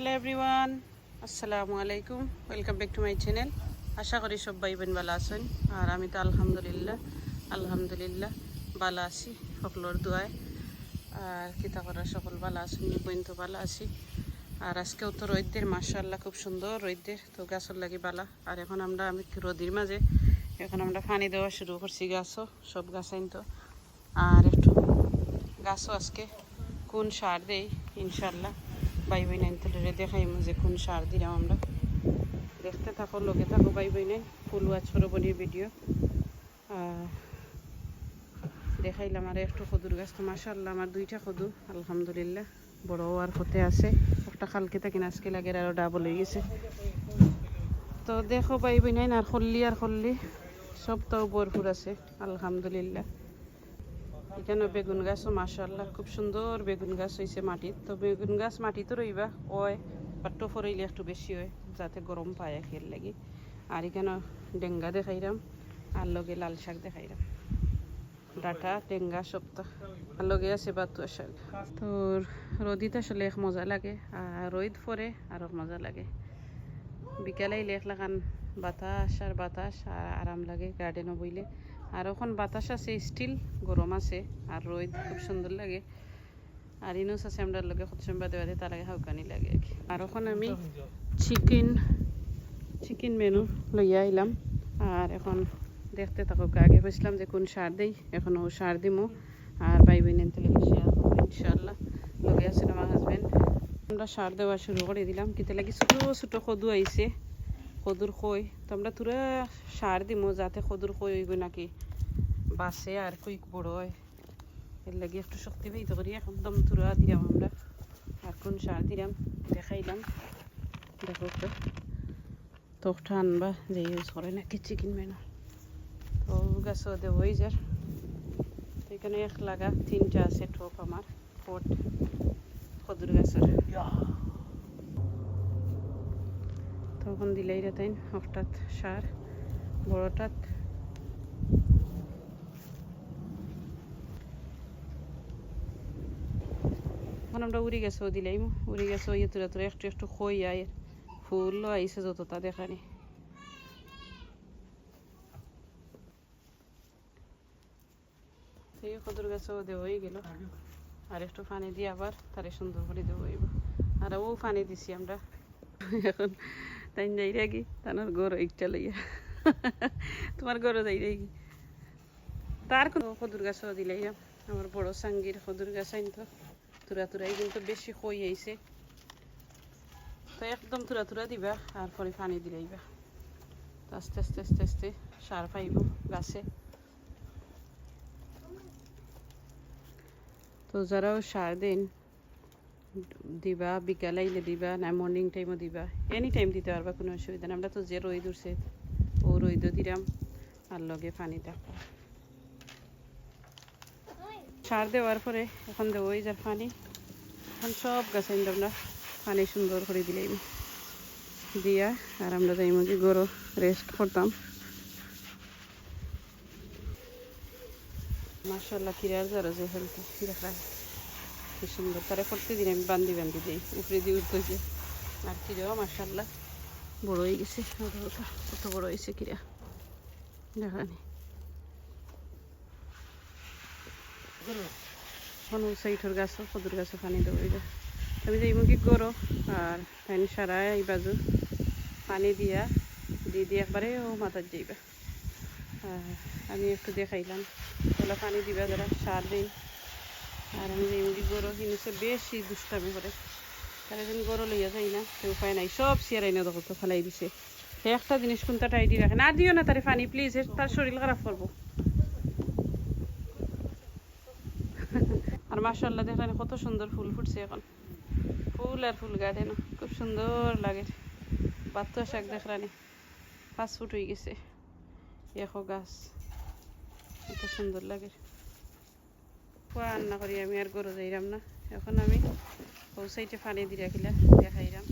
Hello everyone আসসালামু আলাইকুম welcome back to my channel আশা করি সব ভাই বোন ভালো আছেন। আর আমি তো আলহামদুলিল্লাহ আলহামদুলিল্লাহ ভালো আছি সকলের দোয়ায়। আর কিতা করার সকল ভালো আছেন বোন তো ভালো আছি। আর আজকেও তো রৈদ্যের মার্শাল্লাহ খুব সুন্দর রৈদ্যের তো গাছর লাগি বালা। আর এখন আমরা, আমি রোদির মাঝে, এখন আমরা পানি দেওয়া শুরু করছি গাছও, সব গাছ আইন তো। আর একটু গাছও আজকে কোন সার দেই ইনশাল্লাহ বাই বই নাইন তুলে দেখাইমু যে কোন সার দিলাম আমরা। দেখতে থাকো লোকে থাকো বাই বই নাই ফুল ওয়াচ সরবনির ভিডিও দেখাইলাম আর একটু খদুর গাছ তো মাসাল্লাহ আমার দুইটা খদু আলহামদুলিল্লাহ। বড় আর হতে আছে, একটা খালকে থাকেন আজকে লাগে আরও ডাবল হয়ে গেছে। তো দেখো বাই বই নাই, আর খল্লি আর খল্লি তাও ভরপুর আছে, আলহামদুলিল্লাহ। এখানে বেগুন গাছও মাসাল্লাহ খুব সুন্দর বেগুন গাছ হয়েছে মাটির। তো বেগুন গাছ মাটিতে রইবা, ওয় বাট্টো ফরাইলে একটু বেশি হয় যাতে গরম পায় খেল লাগি। আর এখানে ডেঙ্গা দেখাইলাম আর লগে লাল শাক দেখাইলাম ডাটা, টেঙ্গা, সপ্তাহ। আর লগে আছে বাতুয়া শাক। তো রোদিত আসলে এক মজা লাগে, আর রোদ পরে আরও মজা লাগে। বিকালে লেখ লাগান বাতাস আর বাতাস আর আরাম লাগে গার্ডেনও বইলে। আর ওখান বাতাস আছে স্টিল গরম আছে আর রোদ খুব সুন্দর লাগে। আর ইনুস আছে আমরা লগে সময় বাদে তার লাগে হাউকানি লাগে আর ওখানে আমি চিকেন চিকেন মেনু লইয়া আইলাম। আর এখন দেখতে থাকো আগে বুঝলাম যে কোন সার দেই, এখন ও সার দিমো। আর বাই বোন লাগে শেয়ার করব ইনশাল্লাহ লগে আছে আমার হাজবেন্ড আমরা সার দেওয়া শুরু করে দিলাম কিতে লাগি ছোটো ছোটো কদু আইছে। কদুর খই। তো আমরা তুরা সার দিমো যাতে কদুর খই হইব নাকি? বাসে আর কই বড় হয়। এর লাগে একটু শক্তি পেয়ে করি একদম তুরা দিলাম আমরা। আর কোন সার দিলাম, দেখাইলাম। দেখো তো তোকটা আনবা, যে ইউজ করে নাকি চিকেন মেনু তো গাছও দেবই যার। এখানে এক লাগা তিনটা আছে টোপ আমার। পট কদুর গাছের। তখন দিলেই তাইন হঠাৎ সার বড়টাত এখন আমরা উড়ি গেছো দিলাই উড়ি গেছো ইয়ে তুলে তুলে একটু একটু খই আয়। ফুল আইসে যতটা দেখানি। এই কদুর গাছও দেওয়াই গেল। আর একটু পানি দিয়ে আবার তারে সুন্দর করে দেবো হইব আর ও পানি দিছি আমরা। এখন তাই যাই রাগি তার গরু একটা লইয়া। তোমার গরু যাই রাগি তার কোনো কদুর গাছও দিলাই আমার বড় সাঙ্গির কদুর গাছ আইন তো। তুরা তুরাই কিন্তু বেশি কই আইছে। তো একদম তুরা তুরা দিবা, আর পরে পানি দিলাইবা আস্তে আস্তে আস্তে আস্তে সার পাইব গাছে। তো যারাও সার দেন দিবা, বিকালে আইলে দিবা, না মর্নিং টাইমও দিবা। এনি টাইম দিতে পারবা, কোনো অসুবিধা না আমরা তো যে রোদ উঠছে, ও রোদও দিলাম আর লগে পানি থাকব সার দেওয়ার পরে এখন দেবো ওই যার পানি। এখন সব গাছে আমরা পানি সুন্দর করে দিলাই দিয়া আর আমরা যাই মুখে গরো রেস্ট করতাম। মাসাল্লাহ কিরার যারা যে ফেলতে দেখা কি সুন্দর। তারা প্রত্যেকদিন আমি বান্দি বান্দি দিই, উপরে দিয়ে উঠতেছে আর কিরাও মাসাল্লাহ বড় হয়ে গেছে কত বড় হয়েছে কিরা? দেখানি এখন। সাইঠর গাছও, কদুর গাছও পানি দেবো আমি যাই মুখে গরো আর পানি সারাই এই বাজু পানি দিয়া, দিয়ে দিয়ে একবারে ও মাথার যাইবা। আমি একটু দেখাইলাম, ওলা পানি দিবা যারা, সার দিই। আর আমি মুখে গরো কিনেছে বেশি দুষ্টামি করে। তারা যেন গরো লইয়া যাই না, সে উপায় নাই। সব সিয়ারাই না দেখো তো ফেলাই দিছে। একটা জিনিস কোনটা টাইডি রাখে? না, দিও না তারে পানি প্লিজ তার শরীর খারাপ করব। আর মাসাল্লাহ দেখলেন কত সুন্দর ফুল ফুটছে এখন। ফুল আর ফুল গার্ডেন খুব সুন্দর লাগে। বাত্তা শাক দেখলানি। পাঁচ ফুট হয়ে গেছে। এখো গাছ। কত সুন্দর লাগে। রান্না করি আমি আর গরু যাইলাম না। এখন আমি সাইডে পানি দিয়ে রাখিলাম দেখাইলাম